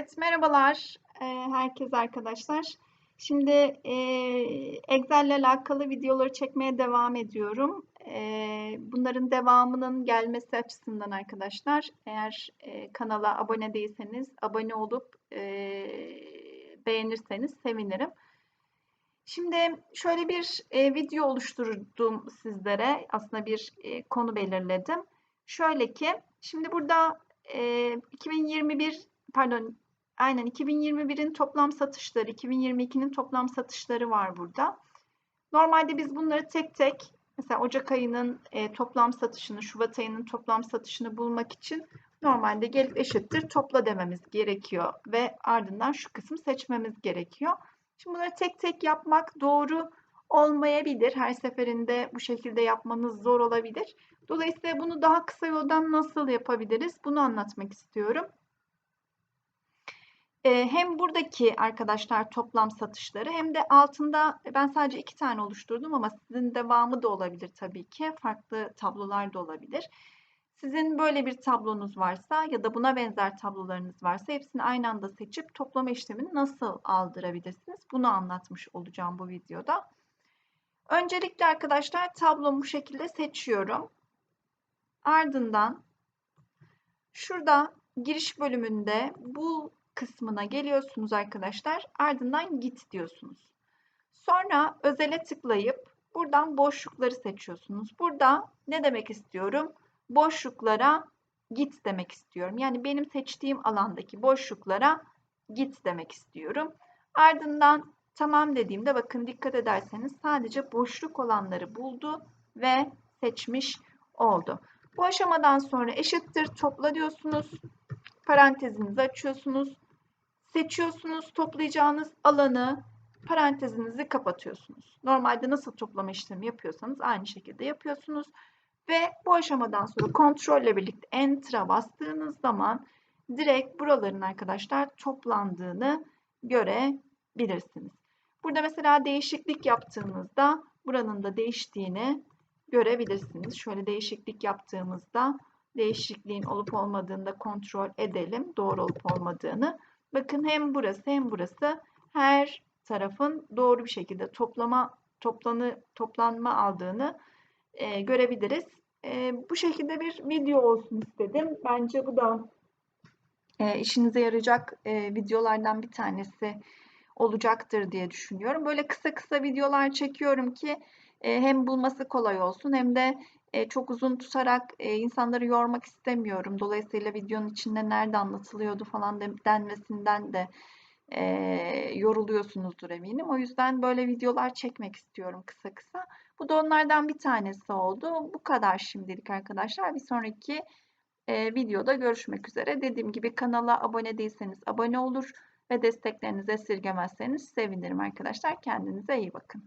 Evet, merhabalar e, herkese arkadaşlar. Şimdi e, Excel ile alakalı videoları çekmeye devam ediyorum. E, bunların devamının gelmesi açısından arkadaşlar, eğer e, kanala abone değilseniz abone olup beğenirseniz sevinirim. Şimdi şöyle bir video oluşturdum sizlere. Aslında bir konu belirledim. Şöyle ki, şimdi burada e, 2021 pardon aynen 2021'in toplam satışları, 2022'nin toplam satışları var burada. Normalde biz bunları tek tek mesela Ocak ayının e, toplam satışını, Şubat ayının toplam satışını bulmak için normalde gelip eşittir topla dememiz gerekiyor ve ardından şu kısmı seçmemiz gerekiyor. Şimdi bunları tek tek yapmak doğru olmayabilir. Her seferinde bu şekilde yapmanız zor olabilir. Dolayısıyla bunu daha kısa yoldan nasıl yapabiliriz? Bunu anlatmak istiyorum. Hem buradaki arkadaşlar toplam satışları hem de altında ben sadece iki tane oluşturdum ama sizin devamı da olabilir tabii ki. Farklı tablolar da olabilir. Sizin böyle bir tablonuz varsa ya da buna benzer tablolarınız varsa hepsini aynı anda seçip toplama işlemini nasıl aldırabilirsiniz? Bunu anlatmış olacağım bu videoda. Öncelikle arkadaşlar tablomu bu şekilde seçiyorum. Ardından şurada giriş bölümünde bu kısmına geliyorsunuz arkadaşlar. Ardından git diyorsunuz. Sonra özele tıklayıp buradan boşlukları seçiyorsunuz. Burada ne demek istiyorum? Boşluklara git demek istiyorum. Yani benim seçtiğim alandaki boşluklara git demek istiyorum. Ardından tamam dediğimde bakın dikkat ederseniz sadece boşluk olanları buldu ve seçmiş oldu. Bu aşamadan sonra eşittir topla diyorsunuz. Parantezinizi açıyorsunuz. Seçiyorsunuz toplayacağınız alanı parantezinizi kapatıyorsunuz. Normalde nasıl toplama işlemi yapıyorsanız aynı şekilde yapıyorsunuz. Ve bu aşamadan sonra kontrolle birlikte Enter'a bastığınız zaman direkt buraların arkadaşlar toplandığını görebilirsiniz. Burada mesela değişiklik yaptığımızda buranın da değiştiğini görebilirsiniz. Şöyle değişiklik yaptığımızda değişikliğin olup olmadığını da kontrol edelim. Doğru olup olmadığını. Bakın hem burası hem burası her tarafın doğru bir şekilde toplama toplanı toplanma aldığını e, görebiliriz. E, bu şekilde bir video olsun istedim. Bence bu da e, işinize yarayacak e, videolardan bir tanesi olacaktır diye düşünüyorum. Böyle kısa kısa videolar çekiyorum ki e, hem bulması kolay olsun hem de çok uzun tutarak insanları yormak istemiyorum. Dolayısıyla videonun içinde nerede anlatılıyordu falan de, denmesinden de yoruluyorsunuzdur eminim. O yüzden böyle videolar çekmek istiyorum kısa kısa. Bu da onlardan bir tanesi oldu. Bu kadar şimdilik arkadaşlar. Bir sonraki videoda görüşmek üzere. Dediğim gibi kanala abone değilseniz abone olur ve desteklerinizi esirgemezseniz sevinirim arkadaşlar. Kendinize iyi bakın.